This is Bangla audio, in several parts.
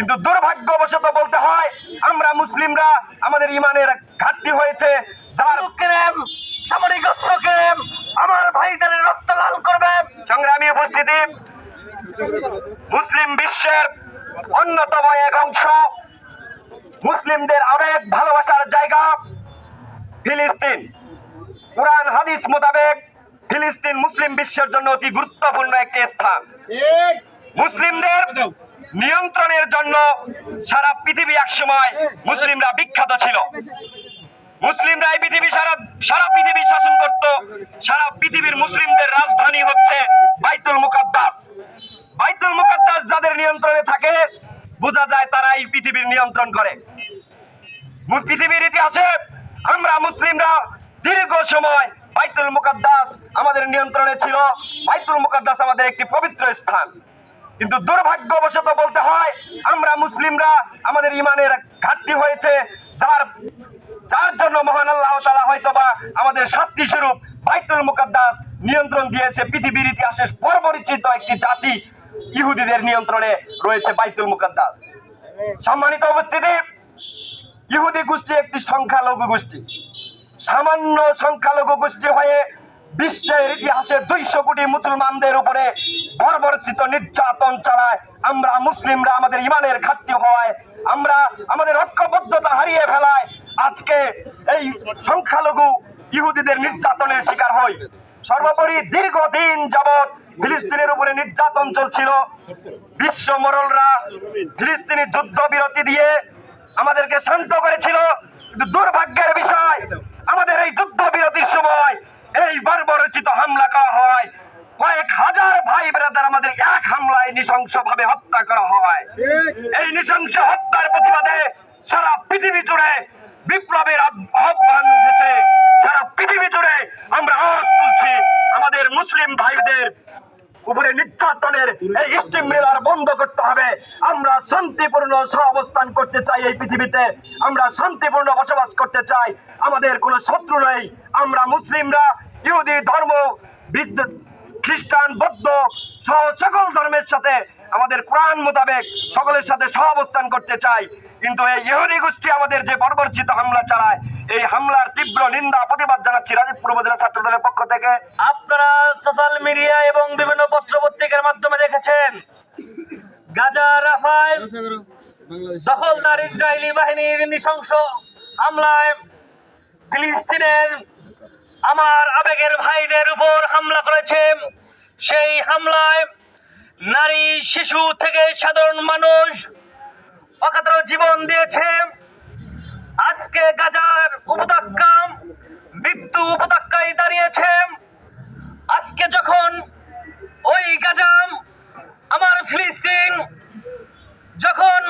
কিন্তু দুর্ভাগ্যবশত বলতে হয় আমরা মুসলিমরা আমাদের ইমানের ঘাটতি হয়েছে। যার কেনেম সামরিক অস্ত্র আমার ভাইদের রক্ত লাল করবে। সংগ্রামী উপস্থিতি মুসলিম বিশ্বের অন্যতম এক অংশ মুসলিমদের আবেগ ভালোবাসার জায়গা ফিলিস্তিন। কোরআন হাদিস মোতাবেক ফিলিস্তিন মুসলিম বিশ্বের জন্য অতি গুরুত্বপূর্ণ একটি স্থান। মুসলিমদের নিয়ন্ত্রণের জন্য সারা পৃথিবী একসময় মুসলিমরা বিখ্যাত ছিল। মুসলিমরা এই পৃথিবী সারা সারা পৃথিবী শাসন করত। সারা পৃথিবীর মুসলিমদের রাজধানী হচ্ছে বাইতুল মুকাদ্দাস। বাইতুল মুকাদ্দাস যাদের নিয়ন্ত্রণে থাকে, বোঝা যায় তারা এই পৃথিবীর নিয়ন্ত্রণ করে। পৃথিবীর ইতিহাসে আমরা মুসলিমরা দীর্ঘ সময় বাইতুল মুকাদ্দাস আমাদের নিয়ন্ত্রণে ছিল। বাইতুল মুকাদ্দাস আমাদের একটি পবিত্র স্থান। কিন্তু দুর্ভাগ্যবশত বলতে হয়, আমরা মুসলিমরা আমাদের ইমানের ঘাটতি হয়েছে। যার যার জন্য মহান আল্লাহ তালা হয়তো বা আমাদের শাস্তি স্বরূপ বাইতুল মুকাদ্দাস নিয়ন্ত্রণ দিয়েছে। পৃথিবীর ইতিহাসে পরপরিচিত একটি জাতি ইহুদিদের নিয়ন্ত্রণে রয়েছে বাইতুল মুকাদ্দাস। সম্মানিত উপস্থিতি, ইহুদি গোষ্ঠী একটি সংখ্যালঘু গোষ্ঠী। সামান্য সংখ্যালঘু গোষ্ঠী হয়ে বিশ্বের ইতিহাসে দুইশো কোটি মুসলমানদের উপরে বর্বরচিত নির্যাতন চালায়। আমরা মুসলিমরা আমাদের ইমানের ঘাটতি হওয়ায়, আমরা আমাদের ঐক্যবদ্ধতা হারিয়ে ফেলায়। আজকে এই সংখ্যালঘু ইহুদিদের নির্যাতনের শিকার হই। সর্বোপরি দীর্ঘদিন যাবৎ ফিলিস্তিনের উপরে নির্যাতন চলছিল। বিশ্ব মোরলরা ফিলিস্তিনি যুদ্ধ বিরতি দিয়ে আমাদেরকে শান্ত করেছিল। দুর্ভাগ্যের বিষয়, আমাদের এই যুদ্ধ বিরতির সময় এই বর্বরচিত হামলা করা হয়। কয়েক হাজার ভাই ব্রাদার আমাদের এক হামলায় নৃশংস ভাবে হত্যা করা হয়। এই নৃশংস হত্যার প্রতিবাদে সারা পৃথিবী জুড়ে বিপ্লবের আহ্বান উঠেছে। সারা পৃথিবী জুড়ে আমরা আওয়াজ তুলছি। আমাদের মুসলিম ভাইদের উপরে নির্যাতনের এই স্টিমরিলার বন্ধ করতে হবে। আমরা শান্তিপূর্ণ সহাবস্থান করতে চাই এই পৃথিবীতে। আমরা শান্তিপূর্ণ বসবাস করতে চাই। আমাদের কোনো শত্রু নেই। আমরা মুসলিমরা, ইহুদি ধর্ম বিদ্যুৎ খ্রিস্টান, বৌদ্ধ সহ সকল ধর্মের সাথে আমাদের কোরআন মোতাবেক সকলের সাথে সহাবস্থান করতে চাই। কিন্তু এই ইহুদি গোষ্ঠী আমাদের যে বর্বরচিত হামলা চালায় এই হামলার তীব্র নিন্দা প্রতিবাদ জানাচ্ছি রাজীবপুর উপজেলা ছাত্র দলের পক্ষ থেকে। আপনারা সোশ্যাল মিডিয়া এবং বিভিন্ন পত্র পত্রিকার মাধ্যমে দেখেছেন, গাজা রাফায় দখলদার ইসরায়েলি বাহিনীর নৃশংস হামলায় ফিলিস্তিনের আমার আবেগের ভাইদের উপর হামলা করেছে। সেই হামলায় নারী, শিশু থেকে সাধারণ মানুষ অকাতর জীবন দিয়েছে। আজকে গাজার উপত্যকা মৃত্যু উপত্যকায় দাঁড়িয়েছে। আজকে যখন ওই গাজাম আমার ফিলিস্তিন যখন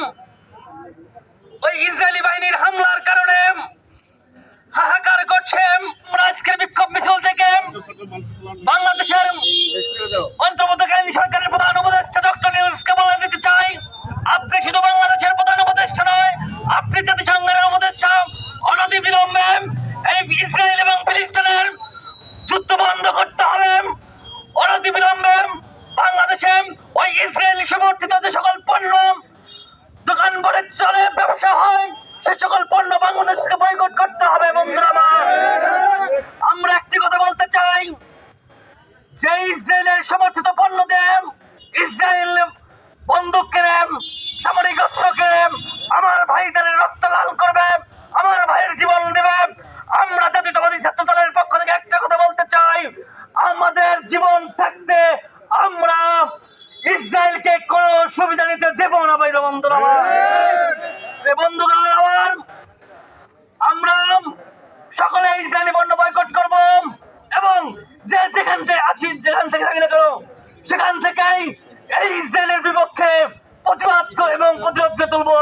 ওই ইসরায়েলি বাহিনীর হামলার কারণে হাহাকার করছে আমরা আজকের বিক্ষোভ মিছিল থেকে বাংলাদেশের অন্তর্বর্তীকালীন যে সকল পণ্য। দোকান বড়ে চলে, ব্যবসা হয়, সে সকল পণ্য বাংলাদেশকে বয়কট করতে হবে, বন্ধুরা আমার। একটি কথা বলতে চাই, যে ইসরায়েলের সমর্থিত পণ্য দেন, ইসরায়েল বন্দুক কেনেন সামরিক অস্ত্র কেনেন আমার ভাইদের রক্ত লাল করবে, আমার ভাইয়ের জীবন দেবে, আমরা জাতীয়তাবাদী ছাত্র দলের পক্ষ থেকে একটা কথা বলতে চাই আমাদের জীবন থাকতে আমরা ইসরায়েলকে নিতে দেব না ভাই বন্ধুরা এ আমার সকলে ইসরায়েলি পণ্য বয়কট করব এবং যে যেখান থেকে আছি, যেখান থেকে কেন, সেখান থেকেই এই ইসরায়েলের বিপক্ষে প্রতিবাদ এবং প্রতিরোধ তুলবো।